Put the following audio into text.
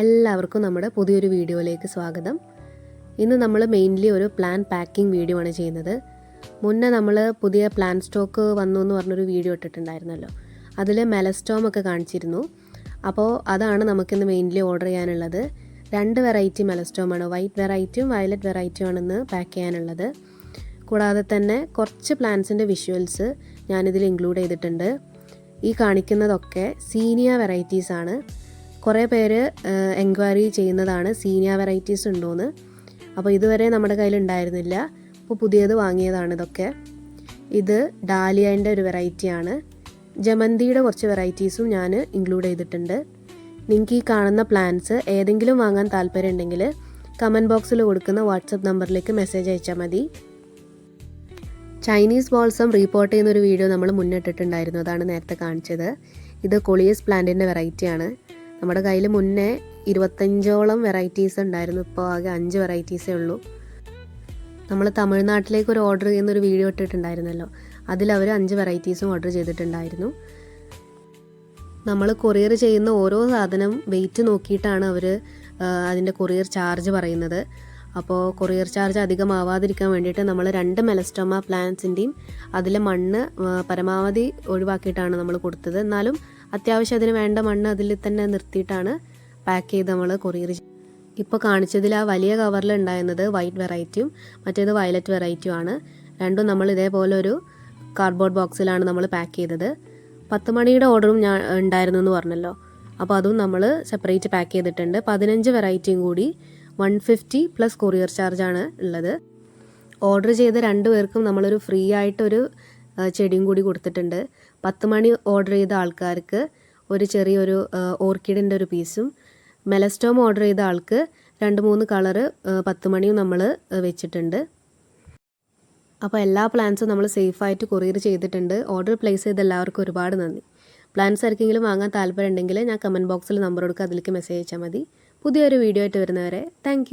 എല്ലാവർക്കും നമ്മുടെ പുതിയൊരു വീഡിയോയിലേക്ക് സ്വാഗതം. ഇന്ന് നമ്മൾ മെയിൻലി ഒരു പ്ലാൻ പാക്കിംഗ് വീഡിയോ ആണ് ചെയ്യുന്നത്. മുന്നേ നമ്മൾ പുതിയ പ്ലാൻ സ്റ്റോക്ക് വന്നു എന്ന് പറഞ്ഞൊരു വീഡിയോ ഇട്ടിട്ടുണ്ടായിരുന്നല്ലോ. അതിൽ മെലസ്റ്റോം ഒക്കെ കാണിച്ചിരുന്നു. അപ്പോൾ അതാണ് നമുക്കിന്ന് മെയിൻലി ഓർഡർ ചെയ്യാനുള്ളത്. രണ്ട് വെറൈറ്റി മെലസ്റ്റോമാണ് വൈറ്റ് വെറൈറ്റിയും വയലറ്റ് വെറൈറ്റിയും ആണെന്ന് പാക്ക് ചെയ്യാനുള്ളത്. കൂടാതെ തന്നെ കുറച്ച് പ്ലാന്റ്സിന്റെ വിഷ്വൽസ് ഞാനിതിൽ ഇൻക്ലൂഡ് ചെയ്തിട്ടുണ്ട്. ഈ കാണിക്കുന്നതൊക്കെ സീനിയ വെറൈറ്റീസ് ആണ്. കുറേ പേര് എൻക്വയറി ചെയ്യുന്നതാണ്. സീനിയ വെറൈറ്റീസ് ഉണ്ടോയെന്ന് അപ്പോൾ ഇതുവരെ നമ്മുടെ കയ്യിൽ ഉണ്ടായിരുന്നില്ല അപ്പോൾ പുതിയത് വാങ്ങിയതാണ് ഇതൊക്കെ. ഇത് ഡാലിയന്റെ ഒരു വെറൈറ്റിയാണ്. ജമന്തിയുടെ കുറച്ച് വെറൈറ്റീസും ഞാൻ ഇൻക്ലൂഡ് ചെയ്തിട്ടുണ്ട്. നിങ്ങൾക്ക് ഈ കാണുന്ന പ്ലാൻസ് ഏതെങ്കിലും വാങ്ങാൻ താല്പര്യം ഉണ്ടെങ്കിൽ കമന്റ് ബോക്സിൽ കൊടുക്കുന്ന വാട്സപ്പ് നമ്പറിലേക്ക് മെസ്സേജ് അയച്ചാൽ മതി. ചൈനീസ് ബോൾസം റീപ്പോർട്ട് ചെയ്യുന്ന ഒരു വീഡിയോ നമ്മൾ മുന്നിട്ടിട്ടുണ്ടായിരുന്നു. അതാണ് നേരത്തെ കാണിച്ചത്. ഇത് കൊളിയസ് പ്ലാന്റിന്റെ വെറൈറ്റിയാണ്. നമ്മുടെ കയ്യിൽ മുന്നേ ഇരുപത്തഞ്ചോളം വെറൈറ്റീസ് ഉണ്ടായിരുന്നു. ഇപ്പോൾ ആകെ അഞ്ച് വെറൈറ്റീസേ ഉള്ളൂ. നമ്മൾ തമിഴ്നാട്ടിലേക്ക് ഒരു ഓർഡർ ഒരു വീഡിയോ ഇട്ടിട്ടുണ്ടായിരുന്നല്ലോ. അതിൽ അവർ അഞ്ച് വെറൈറ്റീസും ഓർഡർ ചെയ്തിട്ടുണ്ടായിരുന്നു. നമ്മൾ കൊറിയർ ചെയ്യുന്ന ഓരോ സാധനം വെയിറ്റ് നോക്കിയിട്ടാണ് അവർ അതിന്റെ കൊറിയർ ചാർജ് പറയുന്നത്. അപ്പോൾ കൊറിയർ ചാർജ് അധികമാവാതിരിക്കാൻ വേണ്ടിയിട്ട് നമ്മൾ രണ്ട് മെലസ്റ്റോമ പ്ലാന്റ്സിന്റെയും അതിലെ മണ്ണ് പരമാവധി ഒഴിവാക്കിയിട്ടാണ് നമ്മൾ കൊടുത്തത്. എന്നാലും അത്യാവശ്യം അതിന് വേണ്ട മണ്ണ് അതിൽ തന്നെ നിർത്തിയിട്ടാണ് പാക്ക് ചെയ്ത് നമ്മൾ കൊറിയർ ഇപ്പോൾ കാണിച്ചതിൽ ആ വലിയ കവറിൽ ഉണ്ടായിരുന്നത് വൈറ്റ് വെറൈറ്റിയും മറ്റേത് വയലറ്റ് വെറൈറ്റിയും ആണ്. രണ്ടും നമ്മൾ ഇതേപോലെ ഒരു കാർഡ്ബോർഡ് ബോക്സിലാണ് നമ്മൾ പാക്ക് ചെയ്തത്. പത്ത് മണിയുടെ ഓർഡറും ഞാൻ ഉണ്ടായിരുന്നു എന്ന് പറഞ്ഞല്ലോ. അപ്പോൾ അതും നമ്മൾ സെപ്പറേറ്റ് പാക്ക് ചെയ്തിട്ടുണ്ട്. പതിനഞ്ച് വെറൈറ്റിയും കൂടി വൺ ഫിഫ്റ്റി പ്ലസ് കൊറിയർ ചാർജാണ് ഉള്ളത്. ഓർഡർ ചെയ്ത രണ്ട് പേർക്കും നമ്മളൊരു ഫ്രീ ആയിട്ടൊരു ചെടിയും കൂടി കൊടുത്തിട്ടുണ്ട്. പത്ത് മണി ഓർഡർ ചെയ്ത ആൾക്കാർക്ക് ഒരു ചെറിയൊരു ഓർക്കിഡിന്റെ ഒരു പീസും മെലസ്റ്റോം ഓർഡർ ചെയ്ത ആൾക്ക് രണ്ട് മൂന്ന് കളറ് പത്ത് മണിയും നമ്മൾ വെച്ചിട്ടുണ്ട്. അപ്പോൾ എല്ലാ പ്ലാൻസും നമ്മൾ സേഫായിട്ട് കൊറിയർ ചെയ്തിട്ടുണ്ട്. ഓർഡർ പ്ലേസ് ചെയ്ത എല്ലാവർക്കും ഒരുപാട് നന്ദി. പ്ലാൻസ് ആർക്കെങ്കിലും വാങ്ങാൻ താല്പര്യം ഉണ്ടെങ്കിൽ ഞാൻ കമന്റ് ബോക്സിൽ നമ്പർ കൊടുക്കുക അതിലേക്ക് മെസ്സേജ് അയച്ചാൽ മതി. പുതിയൊരു വീഡിയോ ആയിട്ട് വരുന്നവരെ താങ്ക്